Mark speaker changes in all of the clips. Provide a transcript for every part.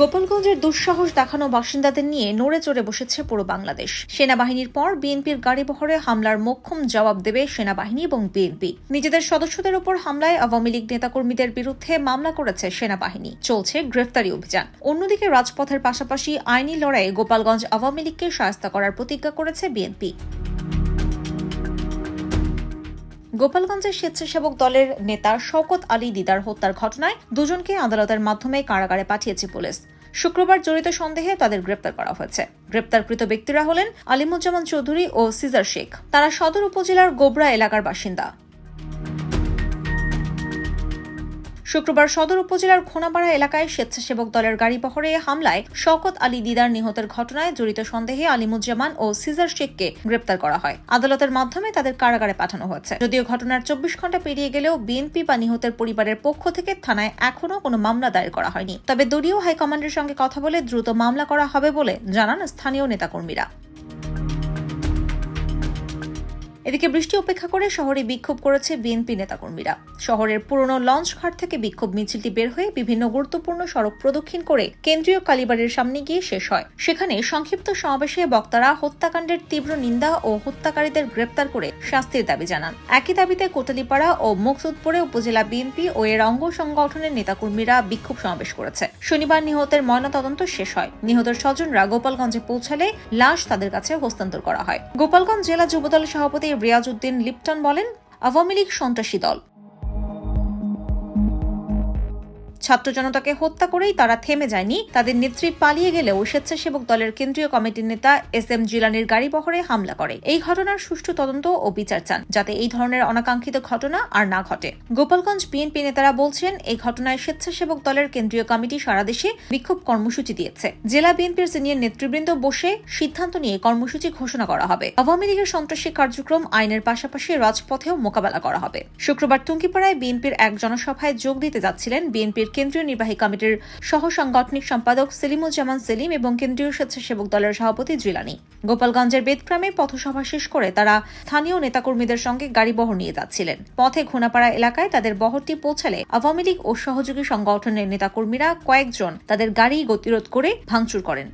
Speaker 1: গোপালগঞ্জের দুঃসাহস দেখানো বাসিন্দাদের নিয়ে নড়ে চড়ে বসেছে পুরো বাংলাদেশ। সেনাবাহিনীর পর বিএনপির গাড়িবহরে হামলার মোক্ষম জবাব দেবে সেনাবাহিনী এবং বিএনপি। নিজেদের সদস্যদের উপর হামলায় আওয়ামী লীগ নেতাকর্মীদের বিরুদ্ধে মামলা করেছে সেনাবাহিনী। চলছে গ্রেফতারি অভিযান। অন্যদিকে রাজপথের পাশাপাশি আইনি লড়াইয়ে গোপালগঞ্জ আওয়ামী লীগকে সহায়তা করার প্রতিজ্ঞা করেছে বিএনপি। গোপালগঞ্জের স্বেচ্ছাসেবক দলের নেতা শওকত আলী দিদার হত্যার ঘটনায় দুজনকে আদালতের মাধ্যমে কারাগারে পাঠিয়েছে পুলিশ। শুক্রবার জড়িত সন্দেহে তাদের গ্রেপ্তার করা হয়েছে। গ্রেপ্তারকৃত ব্যক্তিরা হলেন আলিমুজ্জামান চৌধুরী ও সিজার শেখ। তারা সদর উপজেলার গোবরা এলাকার বাসিন্দা। শুক্রবার সদর উপজেলার খোনাপাড়া এলাকায় স্বেচ্ছাসেবক দলের গাড়ি বহরে হামলায় শওকত আলী দিদার নিহতের ঘটনায় জড়িত সন্দেহে আলিমুজ্জামান ও সিজার শেখকে গ্রেপ্তার করা হয়। আদালতের মাধ্যমে তাদের কারাগারে পাঠানো হয়েছে। যদিও ঘটনার চব্বিশ ঘণ্টা পেরিয়ে গেলেও বিএনপি বা নিহতের পরিবারের পক্ষ থেকে থানায় এখনও কোনো মামলা দায়ের করা হয়নি। তবে দলীয় হাইকমান্ডের সঙ্গে কথা বলে দ্রুত মামলা করা হবে বলে জানান স্থানীয় নেতাকর্মীরা। এদিকে বৃষ্টি উপেক্ষা করে শহরে বিক্ষোভ করেছে বিএনপি নেতাকর্মীরা। শহরের পুরনো লঞ্চ ঘাট থেকে বিক্ষোভ মিছিলটি বের হয়ে বিভিন্ন গুরুত্বপূর্ণ সড়ক প্রদক্ষিণ করে কেন্দ্রীয় কালীবাড়ির সামনে গিয়ে শেষ হয়। সেখানে সংক্ষিপ্ত সমাবেশে বক্তারা হত্যাকাণ্ডের তীব্র নিন্দা ও হত্যাকারীদের গ্রেপ্তার করে শাস্তির দাবি জানান। একই দাবিতে কোটালীপাড়া ও মুকসুদপুরে উপজেলা বিএনপি ও এর অঙ্গ সংগঠনের নেতাকর্মীরা বিক্ষোভ সমাবেশ করেছে। শনিবার নিহতের ময়নাতদন্ত শেষ হয়। নিহতের স্বজনরা গোপালগঞ্জে পৌঁছালে লাশ তাদের কাছে হস্তান্তর করা হয়। গোপালগঞ্জ জেলা যুবদল সভাপতি রিয়াজ উদ্দিন লিপটন বলেন আওয়ামী লীগ সন্ত্রাসী দল। ছাত্র জনতাকে হত্যা করেই তারা থেমে যায়নি। তাদের নেত্রী পালিয়ে গেলেও স্বেচ্ছাসেবক দলের কেন্দ্রীয় কমিটির নেতা এস এম জিলানির গাড়ি বহরে হামলা করে। এই ঘটনার সুষ্ঠু তদন্ত ও বিচার চান, যাতে এই ধরনের অনাকাঙ্ক্ষিত ঘটনা আর না ঘটে। গোপালগঞ্জ বিএনপি নেতারা বলছেন, এই ঘটনায় স্বেচ্ছাসেবক দলের কেন্দ্রীয় কমিটি সারা দেশে বিক্ষোভ কর্মসূচি দিয়েছে। জেলা বিএনপির সিনিয়র নেতৃবৃন্দ বসে সিদ্ধান্ত নিয়ে কর্মসূচি ঘোষণা করা হবে। আওয়ামী লীগের সন্ত্রাসী কার্যক্রম আইনের পাশাপাশি রাজপথেও মোকাবেলা করা হবে। শুক্রবার টুঙ্গিপাড়ায় বিএনপির এক জনসভায় যোগ দিতে যাচ্ছিলেন বিএনপির কেন্দ্রীয় নির্বাহী কমিটির সহ সাংগঠনিক সম্পাদক সেলিমুজ্জামান সেলিম এবং কেন্দ্রীয় স্বেচ্ছাসেবক দলের সভাপতি জিলানি। গোপালগঞ্জের বেদগ্রামে পথসভা শেষ করে তারা স্থানীয় নেতাকর্মীদের সঙ্গে গাড়ি বহর নিয়ে যাচ্ছিলেন। পথে ঘোনাপাড়া এলাকায় তাদের বহরটি পৌঁছালে আওয়ামী লীগ ও সহযোগী সংগঠনের নেতাকর্মীরা কয়েকজন তাদের গাড়ি গতিরোধ করে ভাঙচুর করেন।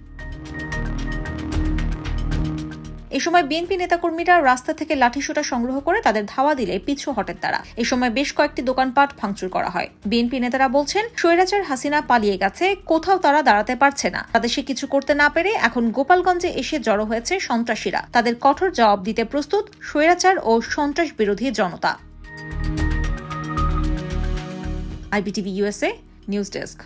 Speaker 1: এ সময় বিএনপি নেতাকর্মীরা রাস্তা থেকে লাঠিসোঁটা সংগ্রহ করে তাদের ধাওয়া দিলে পিছু হটেন তারা। এ সময় বেশ কয়েকটি দোকানপাট ভাঙচুর করা হয়। বিএনপি নেতারা বলছেন, স্বৈরাচার হাসিনা পালিয়ে গেছে, কোথাও তারা দাঁড়াতে পারছে না। তাদের সে কিছু করতে না পেরে এখন গোপালগঞ্জে এসে জড়ো হয়েছে সন্ত্রাসীরা। তাদের কঠোর জবাব দিতে প্রস্তুত স্বৈরাচার ও সন্ত্রাস বিরোধী জনতা। IBTV USA news desk.